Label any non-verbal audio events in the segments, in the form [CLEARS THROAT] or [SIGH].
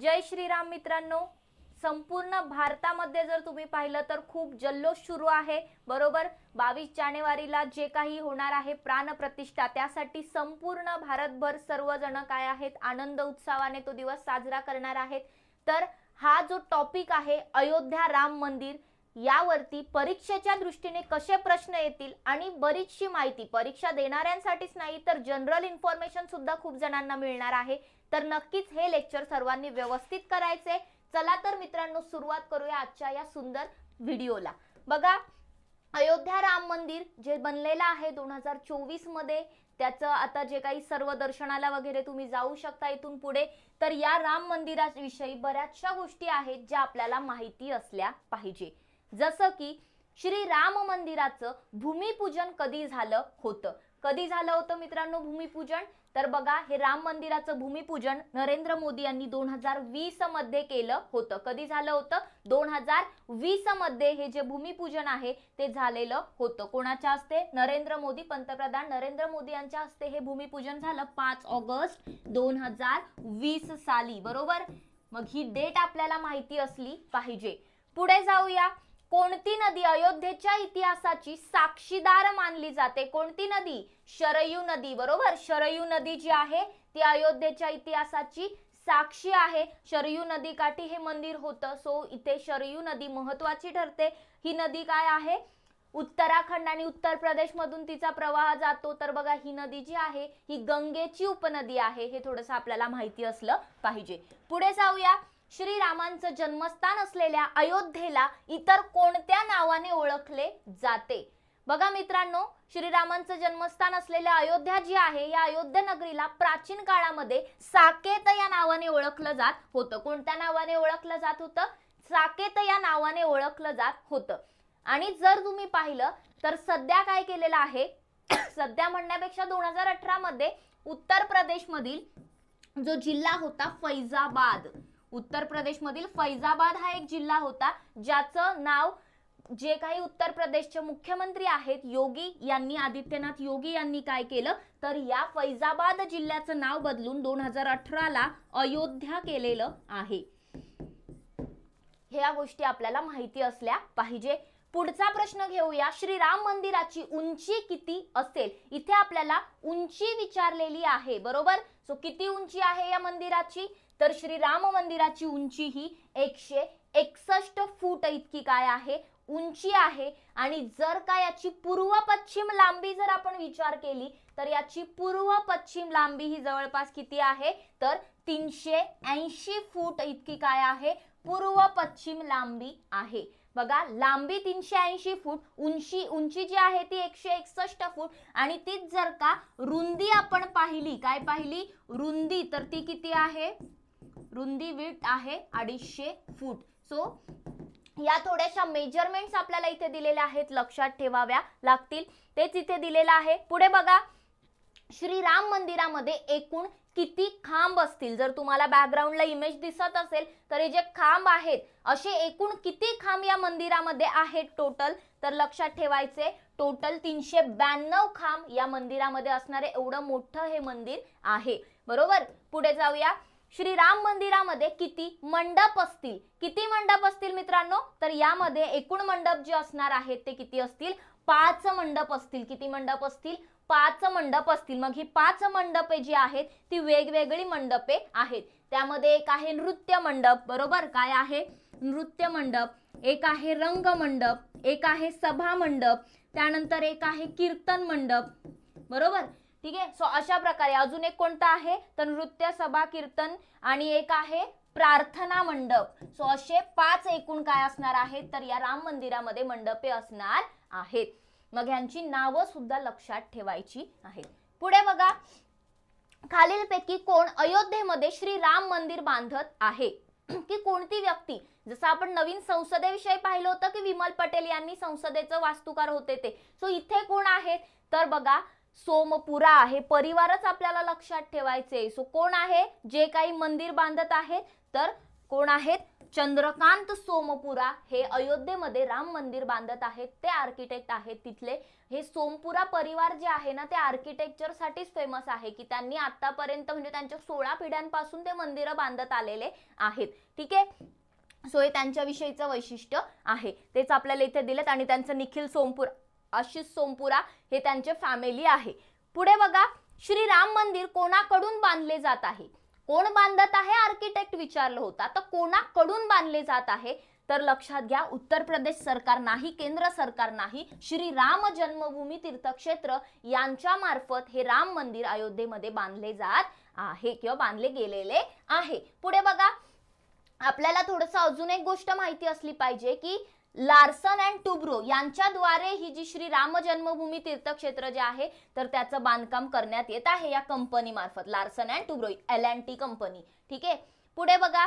जय श्रीराम मित्रांनो. संपूर्ण भारतामध्ये जर तुम्ही पाहिलं तर खूप जल्लोष सुरू आहे. बरोबर? बावीस जानेवारीला जे काही होणार आहे प्राणप्रतिष्ठा त्यासाठी संपूर्ण भारतभर सर्वजण काय आहेत? आनंद उत्सवाने तो दिवस साजरा करणार आहेत. तर हा जो टॉपिक आहे अयोध्या राम मंदिर यावरती परीक्षेच्या दृष्टीने कसे प्रश्न येतील आणि बरीचशी माहिती परीक्षा देणाऱ्यांसाठीच नाही तर जनरल इन्फॉर्मेशन सुद्धा खूप जणांना मिळणार आहे. तर नक्कीच हे लेक्चर सर्वांनी व्यवस्थित करायचे. चला तर मित्रांनो सुरुवात करूया आजच्या या सुंदर व्हिडिओला. बघा अयोध्या राम मंदिर जे बनलेलं आहे दोन हजार चोवीसमध्ये त्याचं आता जे काही सर्व दर्शनाला वगैरे तुम्ही जाऊ शकता इथून पुढे तर या राम मंदिराविषयी बऱ्याचशा गोष्टी आहेत ज्या आपल्याला माहिती असल्या पाहिजे. जसं की श्री राम मंदिराचं भूमिपूजन कधी झालं होतं? कधी झालं होतं मित्रांनो भूमिपूजन? तर बघा हे राम मंदिराचं भूमिपूजन नरेंद्र मोदी यांनी दोन हजार वीसमध्ये केलं होतं. कधी झालं होतं? दोन हजार वीसमध्ये हे जे भूमिपूजन आहे ते झालेलं होतं. कोणाच्या हस्ते? नरेंद्र मोदी पंतप्रधान नरेंद्र मोदी यांच्या हस्ते हे भूमिपूजन झालं पाच ऑगस्ट दोन हजार वीस साली. बरोबर? मग ही डेट आपल्याला माहिती असली पाहिजे. पुढे जाऊया. कोणती नदी अयोध्येच्या इतिहासाची साक्षीदार मानली जाते? कोणती नदी? शरयू नदी बरोबर? शरयू नदी जी आहे ती अयोध्येच्या इतिहासाची साक्षी आहे. शरयू नदी काठी हे मंदिर होतं सो इथे शरयू नदी महत्वाची ठरते. ही नदी काय आहे? उत्तराखंड आणि उत्तर प्रदेश मधून तिचा प्रवाह जातो. तर बघा ही नदी जी आहे ही गंगेची उपनदी आहे. हे थोडंसं आपल्याला माहिती असलं पाहिजे. पुढे जाऊया. श्रीरामांचं जन्मस्थान असलेल्या अयोध्येला इतर कोणत्या नावाने ओळखले जाते? बघा मित्रांनो श्रीरामांचं जन्मस्थान असलेल्या अयोध्या जी आहे या अयोध्या नगरीला प्राचीन काळामध्ये साकेत या नावाने ओळखलं जात होतं. कोणत्या नावाने ओळखलं जात होतं? साकेत या नावाने ओळखलं जात होतं. आणि जर तुम्ही पाहिलं तर सध्या काय केलेलं आहे? सध्या म्हणण्यापेक्षा दोन हजार अठरा मध्ये उत्तर प्रदेश मधील जो जिल्हा होता फैजाबाद. उत्तर प्रदेश मधील फैजाबाद हा एक जिल्हा होता ज्याचं नाव जे काही उत्तर प्रदेशचे मुख्यमंत्री आहेत योगी यांनी आदित्यनाथ योगी यांनी काय केलं? तर या फैजाबाद जिल्ह्याचं नाव बदलून दोन हजार अठराला अयोध्या केलेलं आहे. ह्या गोष्टी आपल्याला माहिती असल्या पाहिजे. पुढचा प्रश्न घेऊया. श्रीराम मंदिराची उंची किती असेल? इथे आपल्याला उंची विचारलेली आहे बरोबर? सो किती उंची आहे या मंदिराची? तर श्रीराम मंदिराची उंची ही एकशे एकसष्ट फूट इतकी काय आहे? उंची आहे. आणि जर का याची पूर्व पश्चिम लांबी जर आपण विचार केली तर याची पूर्व पश्चिम लांबी ही जवळपास किती आहे? तर तीनशे ऐंशी फूट इतकी काय आहे? पूर्व पश्चिम लांबी आहे. बघा लांबी तीनशे ऐंशी फूट उंची उंची जी आहे ती एकशे एकसष्ट फूट. आणि तीच जर का रुंदी आपण पाहिली काय पाहिली? रुंदी. तर ती किती आहे? रुंदी विट आहे अडीचशे फूट. सो या थोड्याशा मेजरमेंट्स आपल्याला इथे दिलेल्या आहेत लक्षात ठेवाव्या लागतील. तेच इथे दिलेलं आहे. पुढे बघा श्रीराम मंदिरामध्ये एकूण किती खांब असतील? जर तुम्हाला बॅकग्राऊंडला इमेज दिसत असेल तर हे जे खांब आहेत असे एकूण किती खांब या मंदिरामध्ये आहेत टोटल तर लक्षात ठेवायचे टोटल तीनशे ब्याण्णव खांब या मंदिरामध्ये असणारे एवढं मोठं हे मंदिर आहे. बरोबर? पुढे जाऊया. श्रीराम मंदिरामध्ये किती मंडप असतील? किती मंडप असतील मित्रांनो? तर यामध्ये एकूण मंडप जे असणार आहेत ते किती असतील? पाच मंडप असतील. किती मंडप असतील? पाच मंडप असतील. मग ही पाच मंडपे जी आहेत ती वेगवेगळी मंडपे आहेत. त्यामध्ये एक आहे नृत्य मंडप बरोबर? काय आहे? नृत्य मंडप. एक आहे रंग मंडप. एक आहे सभा मंडप. त्यानंतर एक आहे कीर्तन मंडप. बरोबर? ठीक आहे? सो अशा प्रकारे. अजून एक कोणता आहे? तर नृत्य सभा कीर्तन आणि एक आहे प्रार्थना मंडप. सो असे पाच एकूण काय असणार आहेत? तर या राम मंदिरामध्ये मंडपे असणार आहेत. मग यांची नावं सुद्धा लक्षात ठेवायची आहेत. पुढे बघा. खालीलपैकी कोण अयोध्येमध्ये श्री राम मंदिर बांधत आहे? [CLEARS THROAT] की कोणती व्यक्ती? जसं आपण नवीन संसदेविषयी पाहिलं होतं की विमल पटेल यांनी संसदेचं वास्तुकार होते ते. सो इथे कोण आहेत? तर बघा सोमपुरा आहे. परिवारच आपल्याला लक्षात ठेवायचे. सो कोण आहे? जे काही मंदिर बांधत आहेत तर कोण आहेत? चंद्रकांत सोमपुरा. हे अयोध्येमध्ये राम मंदिर बांधत आहेत. ते आर्किटेक्ट आहेत तिथले. हे सोमपुरा परिवार जे आहे ना ते आर्किटेक्चरसाठीच फेमस आहे की त्यांनी आतापर्यंत म्हणजे त्यांच्या सोळा पिढ्यांपासून ते मंदिरं बांधत आलेले आहेत. ठीक आहे? सो हे त्यांच्याविषयीचं वैशिष्ट्य आहे. तेच आपल्याला इथे दिलेत आणि त्यांचं निखिल सोमपुरा आशिष सोमपुरा हे त्यांचे फॅमिली आहे. पुढे बघा श्री राम मंदिर कोणाकडून बांधले जात आहे? कोण बांधत आहे? आर्किटेक्ट विचारलं होतं. आता कोणाकडून बांधले जात आहे? तर लक्षात घ्या उत्तर प्रदेश सरकार नाही केंद्र सरकार नाही. श्री राम जन्मभूमी तीर्थक्षेत्र यांच्या मार्फत हे राम मंदिर अयोध्येमध्ये बांधले जात आहे किंवा बांधले गेलेले आहे. पुढे बघा आपल्याला थोडंसं अजून एक गोष्ट माहिती असली पाहिजे की लार्सन अँड टुब्रो यांच्याद्वारे ही जी श्री राम जन्मभूमी तीर्थक्षेत्र जे आहे तर त्याचं बांधकाम करण्यात येत आहे या कंपनी मार्फत. Larsen and Toubro L and T company ठीक आहे? पुढे बघा.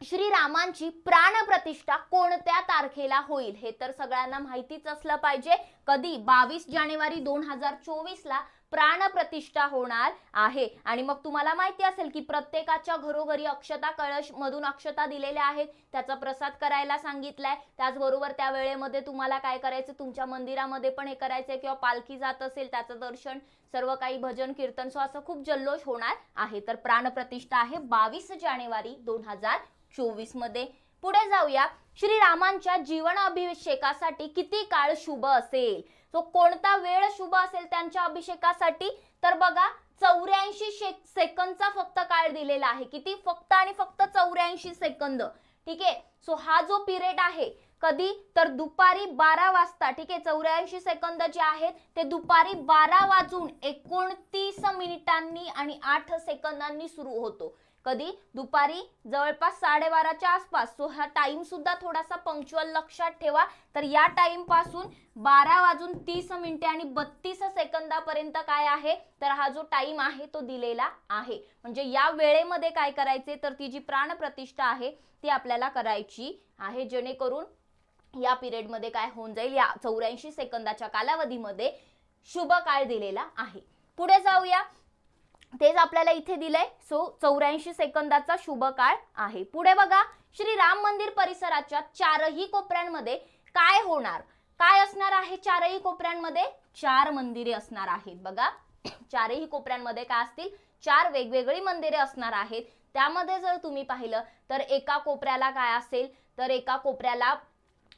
श्रीरामांची प्राणप्रतिष्ठा कोणत्या तारखेला होईल? हे तर सगळ्यांना माहितीच असलं पाहिजे. कधी? बावीस जानेवारी दोन हजार चोवीसला प्राणप्रतिष्ठा होणार आहे. आणि मग तुम्हाला माहिती असेल की प्रत्येकाच्या घरोघरी अक्षता कळश मधून अक्षता दिलेल्या आहेत. त्याचा प्रसाद करायला सांगितलाय. त्याचबरोबर त्या वेळेमध्ये तुम्हाला काय करायचं? तुमच्या मंदिरामध्ये पण हे करायचंय किंवा पालखी जात असेल त्याचं दर्शन सर्व काही भजन कीर्तन. सो असं खूप जल्लोष होणार आहे. तर प्राणप्रतिष्ठा आहे बावीस जानेवारी दोन हजार चोवीसमध्ये. पुढे जाऊया. श्रीरामांच्या जीवन अभिषेकासाठी किती काळ शुभ असेल? सो कोणता वेळ शुभ असेल त्यांच्या अभिषेकासाठी तर बघा चौऱ्याऐंशी सेकंदचा फक्त काळ दिलेला आहे. किती? फक्त आणि फक्त चौऱ्याऐंशी सेकंद. ठीक आहे? सो हा जो पिरियड आहे कधी? तर दुपारी बारा वाजता. ठीक आहे? चौऱ्याऐंशी सेकंद जे आहेत ते दुपारी बारा वाजून एकोणतीस मिनिटांनी आणि आठ सेकंदांनी सुरू होतो. कधी? दुपारी जवळपास साडेबाराच्या आसपास. सो हा टाइम सुद्धा थोडासा पंक्च्युअल लक्षात ठेवा. तर या टाइमपासून बारा वाजून तीस मिनिटे आणि बत्तीस सेकंदापर्यंत काय आहे? तर हा जो टाइम आहे तो दिलेला आहे. म्हणजे या वेळेमध्ये काय करायचे? तर ती जी प्राणप्रतिष्ठा आहे ती आपल्याला करायची आहे. जेणेकरून या पिरियडमध्ये काय होऊन जाईल? या चौऱ्याऐंशी सेकंदाच्या कालावधीमध्ये शुभ काळ दिलेला आहे. पुढे जाऊया. तेच आपल्याला इथे दिलंय. सो चौऱ्याऐंशी सेकंदाचा शुभ काळ आहे. पुढे बघा श्री राम मंदिर परिसराच्या चारही कोपऱ्यांमध्ये काय होणार? काय असणार आहे चारही कोपऱ्यांमध्ये? चार मंदिरे असणार आहेत बघा. चारही कोपऱ्यांमध्ये काय असतील? चार वेगवेगळी मंदिरे असणार आहेत. त्यामध्ये जर तुम्ही पाहिलं तर एका कोपऱ्याला काय असेल? तर एका कोपऱ्याला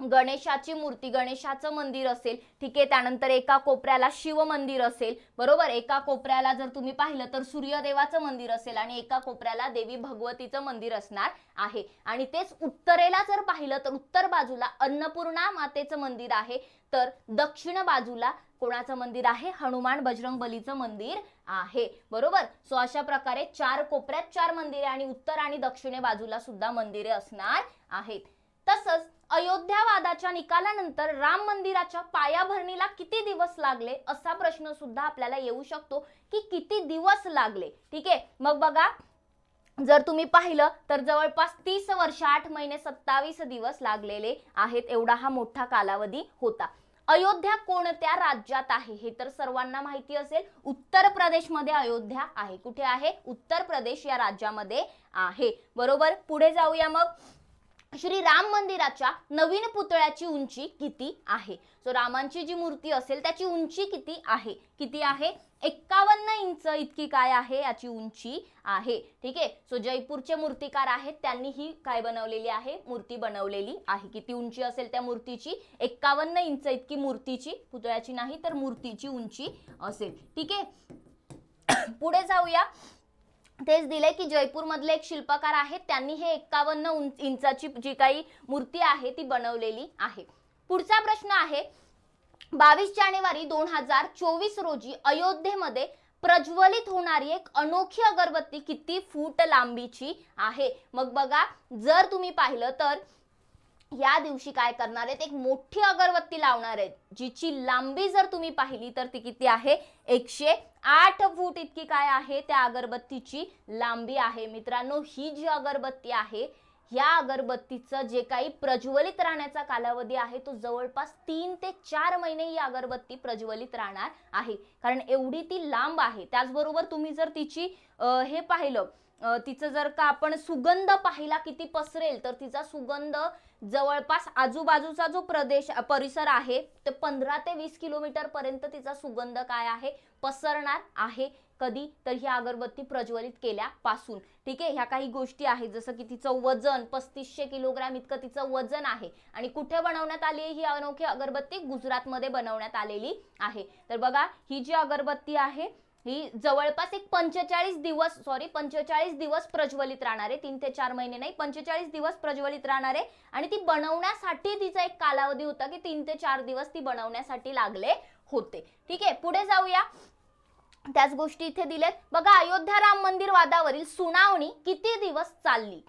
गणेशाची मूर्ती गणेशाचं मंदिर असेल ठीक आहे त्यानंतर एका कोपऱ्याला शिव मंदिर असेल बरोबर? एका कोपऱ्याला जर तुम्ही पाहिलं तर सूर्यदेवाचं मंदिर असेल आणि एका कोपऱ्याला देवी भगवतीचं मंदिर असणार आहे. आणि तेच उत्तरेला जर पाहिलं तर उत्तर बाजूला अन्नपूर्णा मातेचं मंदिर आहे तर दक्षिण बाजूला कोणाचं मंदिर आहे? हनुमान बजरंग बलीचं मंदिर आहे बरोबर? सो अशा प्रकारे चार कोपऱ्यात चार मंदिरे आणि उत्तर आणि दक्षिणे बाजूला सुद्धा मंदिरे असणार आहेत. तसंच अयोध्यावादाच्या निकालानंतर राम मंदिराच्या पायाभरणीला किती दिवस लागले असा प्रश्न सुद्धा आपल्याला येऊ शकतो की किती दिवस लागले. ठीक आहे? मग बघा जर तुम्ही पाहिलं तर जवळपास तीस वर्ष आठ महिने सत्तावीस दिवस लागलेले आहेत एवढा हा मोठा कालावधी होता. अयोध्या कोणत्या राज्यात आहे? हे तर सर्वांना माहिती असेल. उत्तर प्रदेशमध्ये अयोध्या आहे. कुठे आहे? उत्तर प्रदेश या राज्यामध्ये आहे. बरोबर? पुढे जाऊया मग. श्री राम मंदिराच्या नवीन पुतळ्याची उंची किती आहे? सो रामांची जी मूर्ती असेल त्याची उंची किती आहे? किती आहे? एक्कावन्न इंच इतकी काय आहे? याची उंची आहे. ठीक आहे? सो जयपूरचे मूर्तिकार आहेत त्यांनी ही काय बनवलेली आहे? मूर्ती बनवलेली आहे. किती उंची असेल त्या मूर्तीची? एक्कावन्न इंच इतकी मूर्तीची पुतळ्याची नाही तर मूर्तीची उंची असेल. ठीक आहे? [COUGHS] पुढे जाऊया. तेच दिले की जयपूरमधले एक शिल्पकार आहेत त्यांनी हे एक्कावन्न उंच- इंचाची जी काही मूर्ती आहे ती बनवलेली आहे. पुढचा प्रश्न आहे बावीस जानेवारी दोन हजार चोवीस रोजी अयोध्येमध्ये प्रज्वलित होणारी एक अनोखी अगरबत्ती किती फूट लांबीची आहे? मग बघा जर तुम्ही पाहिलं तर या दिवशी काय करणार आहेत? एक मोठी अगरबत्ती लावणार आहेत. जिची लांबी जर तुम्ही पाहिली तर ती किती आहे? एकशे आठ फूट इतकी काय आहे? त्या अगरबत्तीची लांबी आहे. मित्रांनो ही जी अगरबत्ती आहे या अगरबत्तीचं जे काही प्रज्वलित राहण्याचा कालावधी आहे तो जवळपास तीन ते चार महिने ही अगरबत्ती प्रज्वलित राहणार आहे. कारण एवढी ती लांब आहे. त्याचबरोबर तुम्ही जर तिची हे पाहिलं तिचं जर का आपण सुगंध पाहिला किती पसरेल तर तिचा सुगंध जवळपास आजूबाजूचा जो प्रदेश परिसर आहे ते पंधरा ते वीस किलोमीटर पर्यंत तिचा सुगंध काय आहे? पसरणार आहे कधी? तर ही अगरबत्ती प्रज्वलित केल्यापासून. ठीक आहे? ह्या काही गोष्टी आहेत जसं की तिचं वजन पस्तीसशे किलोग्रॅम इतकं तिचं वजन आहे. आणि कुठे बनवण्यात आली आहे ही अनोखी अगरबत्ती? गुजरातमध्ये बनवण्यात आलेली आहे. तर बघा ही जी अगरबत्ती आहे ही जवळपास एक पंचेचाळीस दिवस सॉरी पंचेचाळीस दिवस प्रज्वलित राहणार आहे. तीन ते चार महिने नाही पंचेचाळीस दिवस प्रज्वलित राहणार आहे. आणि ती बनवण्यासाठी तिचा एक कालावधी होता की तीन ते चार दिवस ती बनवण्यासाठी लागले होते. ठीक आहे पुढे जाऊया. त्याच गोष्टी इथे दिलेत बघा अयोध्या राम मंदिर वादावरील सुनावणी किती दिवस चालली?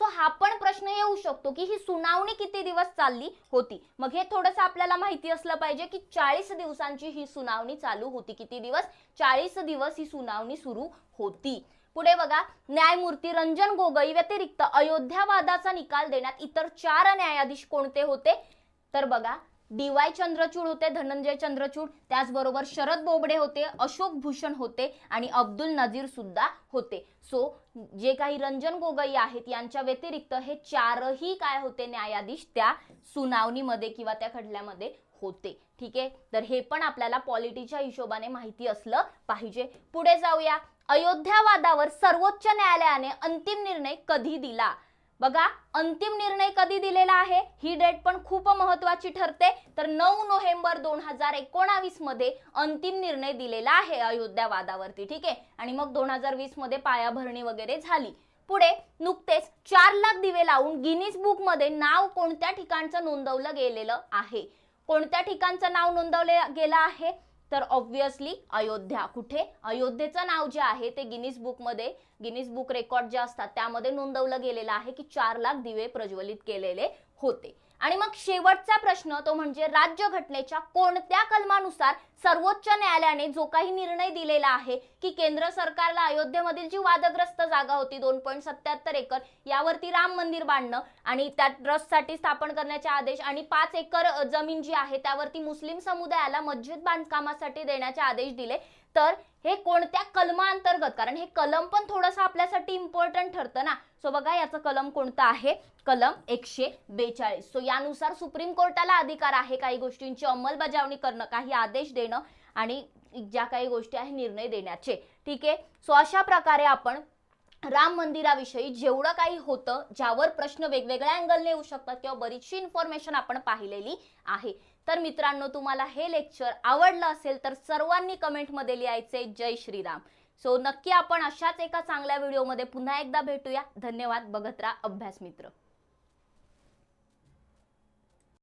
सो हा पण प्रश्न येऊ शकतो की ही सुनावणी किती दिवस चालली होती? मग हे थोडंसं आपल्याला माहिती असलं पाहिजे की चाळीस दिवसांची ही सुनावणी चालू होती. किती दिवस? चाळीस दिवस ही सुनावणी सुरू होती. पुढे बघा न्यायमूर्ती रंजन गोगोई व्यतिरिक्त अयोध्या वादाचा निकाल देण्यात इतर चार न्यायाधीश कोणते होते? तर बघा डी वाय चंद्रचूड होते धनंजय चंद्रचूड त्याचबरोबर शरद बोबडे होते अशोक भूषण होते आणि अब्दुल नजीर सुद्धा होते. सो जे काही रंजन गोगोई आहेत यांच्या व्यतिरिक्त हे चारही काय होते न्यायाधीश त्या सुनावणीमध्ये किंवा त्या खटल्यामध्ये होते. ठीक आहे? तर हे पण आपल्याला पॉलिटीच्या हिशोबाने माहिती असलं पाहिजे. पुढे जाऊया. अयोध्या वादावर सर्वोच्च न्यायालयाने अंतिम निर्णय कधी दिला? बघा अंतिम निर्णय कधी दिलेला आहे? ही डेट पण खूप महत्वाची ठरते. तर नऊ नोव्हेंबर दोन हजार एकोणावीसमध्ये अंतिम निर्णय दिलेला आहे अयोध्या वादावरती ठीक आहे? आणि मग दोन हजार वीसमध्ये पायाभरणी वगैरे झाली. पुढे नुकतेच चार लाख दिवे लावून गिनीज बुकमध्ये नाव कोणत्या ठिकाणचं नोंदवलं गेलेलं आहे? कोणत्या ठिकाणचं नाव नोंदवलं गेलं आहे? तर ऑब्व्हियसली अयोध्या. कुठे? अयोध्येचं नाव जे आहे ते गिनीज बुकमध्ये गिनीज बुक रेकॉर्ड जे असतात त्यामध्ये नोंदवलं गेलेलं आहे की चार लाख दिवे प्रज्वलित केलेले होते. आणि मग शेवटचा प्रश्न तो म्हणजे राज्यघटनेच्या कोणत्या कलमानुसार सर्वोच्च न्यायालयाने जो काही निर्णय दिलेला आहे की केंद्र सरकारला अयोध्येमधील जी वादग्रस्त जागा होती दोन पॉईंट सत्याहत्तर एकर यावरती राम मंदिर बांधणं आणि त्या ट्रस्टसाठी स्थापन करण्याचे आदेश आणि पाच एकर जमीन जी आहे त्यावरती मुस्लिम समुदायाला मस्जिद बांधकामासाठी देण्याचे आदेश दिले तर हे कोणत्या कलमाअंतर्गत कारण हे कलम पण थोडंसं आपल्यासाठी इम्पॉर्टंट ठरतं ना. सो बघा याचं कलम कोणतं आहे? कलम एकशे बेचाळीस. सो यानुसार सुप्रीम कोर्टाला अधिकार आहे काही गोष्टींची अंमलबजावणी करणं काही आदेश देणं आणि ज्या काही गोष्टी आहे निर्णय देण्याचे. ठीक आहे? सो अशा प्रकारे आपण राम मंदिराविषयी जेवढं काही होतं ज्यावर प्रश्न वेगवेगळ्या अँगलने येऊ शकतात किंवा बरीचशी इन्फॉर्मेशन आपण पाहिलेली आहे. तर मित्रांनो तुम्हाला हे लेक्चर आवडलं असेल तर सर्वांनी कमेंटमध्ये लिहायचे जय श्रीराम. सो नक्की आपण अशाच एका चांगल्या व्हिडिओमध्ये पुन्हा एकदा भेटूया. धन्यवाद. बघत राहा अभ्यास मित्र.